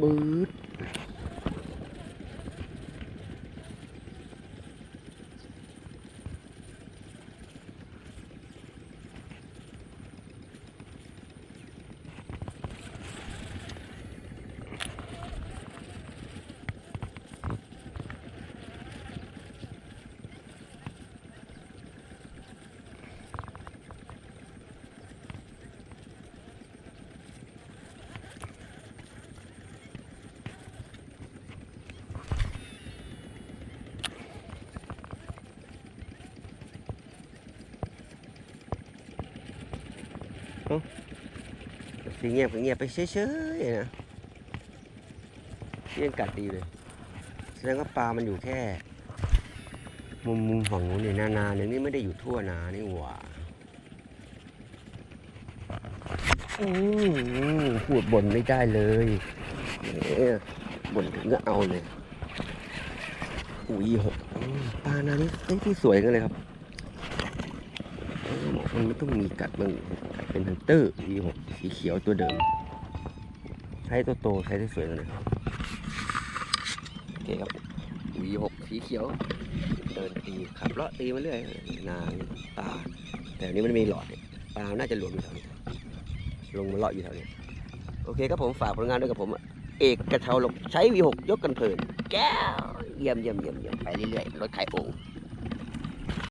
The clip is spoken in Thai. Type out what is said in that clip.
บื สีเงียบก็เงียบไปเฉยๆนะเลี้ยงกัดดีเลยแสดงว่าปลามันอยู่แค่ มุมมุมฝั่งนู้นนี่นานาเนี่ยนี่ไม่ได้อยู่ทั่วนานี่หว่าอืมพูดบ่นไม่ได้เลยเอ้ยบ่นถึงก็เอาเลยอุ้ยหกปลานานี้ที่สวยกันเลยครับ มันไม่ต้องมีกัดมันกัดเป็นฮันเตอร์วีหกสีเขียวตัวเดิม ใช้ตัวโตใช้ได้สวยเลยโอเคครับวีหกสีเขียว เดินตีขับเลาะตีมาเรื่อยนางตาแต่นี้มันมีหลอดปลาน่าจะรวมอยู่แถวนี้ลงมาเลาะอยู่แถวนี้โอเคครับผมฝากผลงานด้วยกับผม เอกกระเทาลงใช้วีหกยกกันเพลิน แก้วเยี่ยมเยี่ยมเยี่ยมเยี่ยมไปเรื่อยๆรถไข่โอ่ง